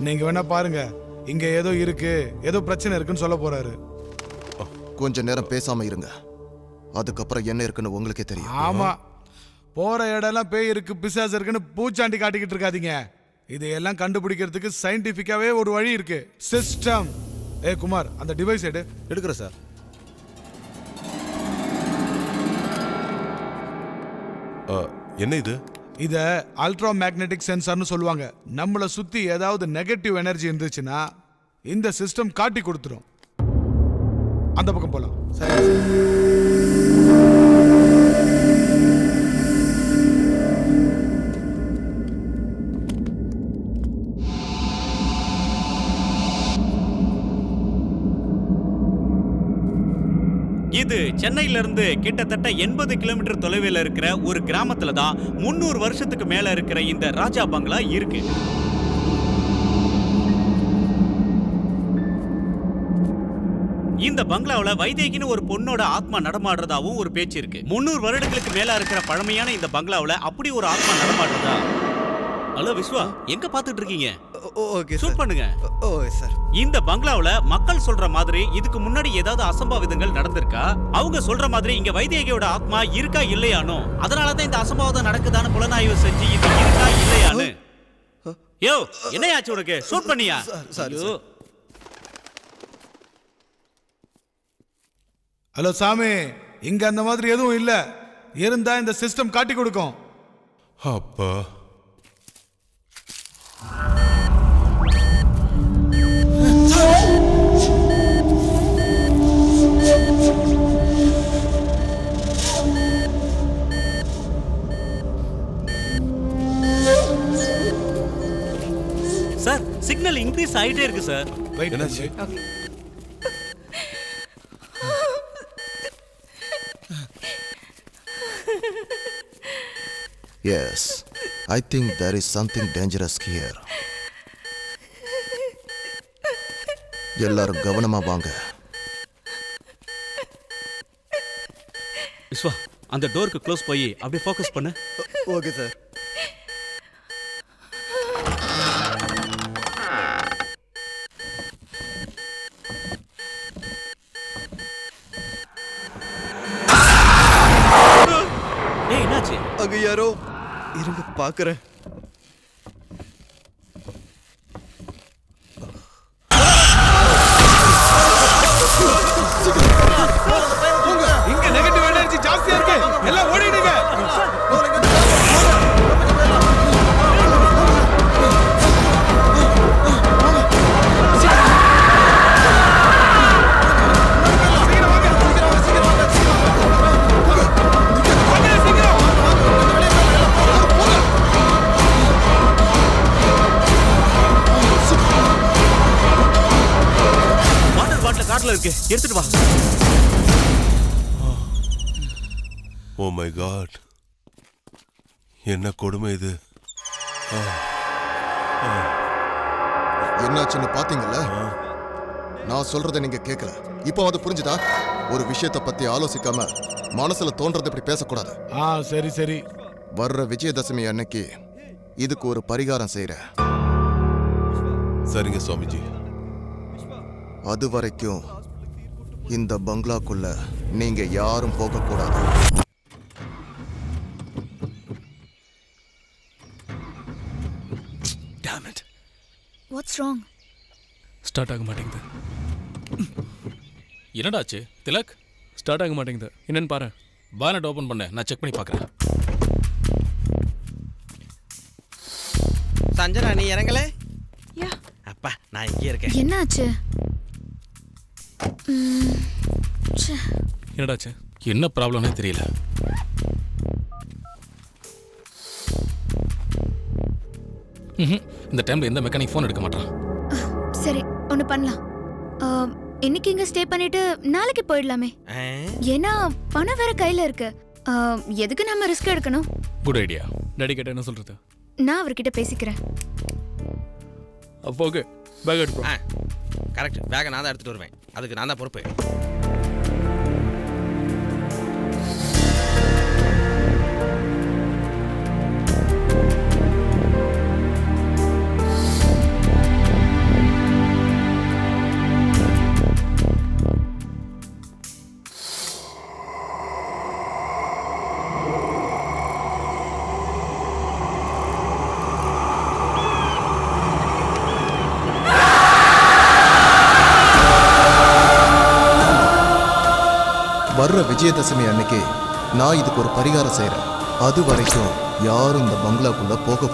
நீங்க வேணா பாருங்க. இங்க ஏதோ இருக்கு. ஏதோ பிரச்சனை இருக்குன்னு சொல்ல போறாரு. கொஞ்ச நேரம் பேசாம இருங்க. அதுக்கப்புறம் என்ன இருக்குன்னு உங்களுக்கே தெரியும். ஆமா. போற இடம்லாம் பேய் இருக்கு பிசாசு இருக்குன்னு பூச்சாண்டி காட்டிக்கிட்டு இருக்காதீங்க. இதையெல்லாம் கண்டுபிடிக்கிறதுக்கு சயின்டிபிக்காவே ஒரு வழி இருக்கு. சிஸ்டம் ஏ குமார் அந்த டிவைஸ் எடு. எடுக்கிறேன் சார். என்ன இது? இதை அல்ட்ரா மேக்னெட்டிக் சென்சார்னு சொல்லுவாங்க. நம்மளை சுற்றி ஏதாவது நெகட்டிவ் எனர்ஜி இருந்துச்சுன்னா இந்த சிஸ்டம் காட்டி கொடுத்துரும். அந்த பக்கம் போகலாம் சரி. சென்னையில இருந்து கிட்டத்தட்ட எண்பது கிலோமீட்டர் தொலைவில் இருக்கிற ஒரு கிராமத்துல தான் முன்னூறு வருஷத்துக்கு மேல இருக்கிற இந்த ராஜா பங்களா இருக்கு. இந்த பங்களாவுல வைதேகின்னு ஒரு பொண்ணோட ஆத்மா நடமாடுறதாவும் ஒரு பேச்சு இருக்கு. முன்னூறு வருடங்களுக்கு மேல இருக்கிற பழமையான இந்த பங்களாவுல அப்படி ஒரு ஆத்மா நடமாடுறதா? ஹலோ விஸ்வா எங்க பாத்துட்டு இருக்கீங்க ஓகே சூட் பண்ணுங்க. ஓ சார் இந்த பங்களாவுல மக்கள் சொல்ற மாதிரி இதுக்கு முன்னாடி ஏதாவது அசம்பாவிதங்கள் நடந்திருக்கா? அவங்க சொல்ற மாதிரி இங்க வைதேகியோட ஆத்மா இருக்கா இல்லையானோ? அதனால தான் இந்த அசம்பாவிதம் நடக்குதான்னு புலனாய்வு செஞ்சு இது இருக்கா இல்லையான்னு யோ என்னையாச்சு உனக்கு? ஷூட் பண்ணியா? சாரி, ஐயோ. ஹலோ சாமி. இங்க அந்த மாதிரி எதுவும் இல்ல. இருந்தா இந்த சிஸ்டம் காட்டி கொடுக்கும். அப்பா. சார் சிக்னல் இன்க்ரீஸ் ஆயிட்டே இருக்கு சார். என்னாச்சு yes I think there is something dangerous here எல்லாரும் கவனமா வாங்க. விஸ்வா அந்த டோருக்கு க்ளோஸ் போய் அப்படியே ஃபோக்கஸ் பண்ணு. Okay sir. ஏய் என்னாச்சு? அங்க யாரோ இருங்க பாக்குறேன். காட்டுல இருக்கு. எடுத்துட்டு வா. ஓ மை காட் என்ன கொடுமை இது? என்னாச்சுன்னு பாத்தீங்கல்ல? நான் சொல்றதை நீங்க கேட்கல இப்போ அது புரிஞ்சுதா? ஒரு விஷயத்தை பத்தி ஆலோசிக்காம மனசுல தோன்றதை இப்படி பேசக்கூடாது. ஆ சரி சரி. வர்ற விஜயதசமி அன்னைக்கு இதுக்கு ஒரு பரிகாரம் செய்யறேன் சரிங்க சுவாமிஜி. அது வரைக்கும் இந்த பங்களாக்குள்ள நீங்க யாரும் போக கூடாது. Damn it what's wrong start ஆக மாட்டேங்குது. என்னடாச்சு? திலக்? ஸ்டார்ட் ஆக மாட்டேங்குது. என்னன்னு பாரு. பானட் ஓபன் பண்ண. நான் செக் பண்ணி பார்க்கறேன் சஞ்சனா நீ இறங்கல? யா. அப்பா நான் இங்கே இருக்கேன். என்னாச்சு. என்னடாச்சு? என்ன ப்ராப்ளம்னே தெரியல. ம்ஹும். இந்த டைம்ல எந்த மெக்கானிக் ஃபோன் எடுக்க மாட்டான் சரி ஒன்று பண்ணலாம். இன்னைக்கு இங்க ஸ்டே பண்ணிட்டு நாளைக்கு போயிடலாமே? ஏன்னா பணம் வேற கையில இருக்கு. எதுக்கு நம்ம ரிஸ்க் எடுக்கணும்? குட் ஐடியா டேடி கேட்ட என்ன சொல்றது? நான் அவர்கிட்ட பேசிக்கிறேன். அப்போ ஓகே பேக் எடுப்போம் ஆ. கரெக்ட். பேக்கை நான் தான் எடுத்துகிட்டு வருவேன். அதுக்கு நான் தான் பொறுப்பு. வர்ற விஜயதசமி அன்னைக்கு நான் இதுக்கு ஒரு பரிகாரம் செய்கிறேன் அது வரைக்கும் யாரும் இந்த பங்களாக்குள்ளே போக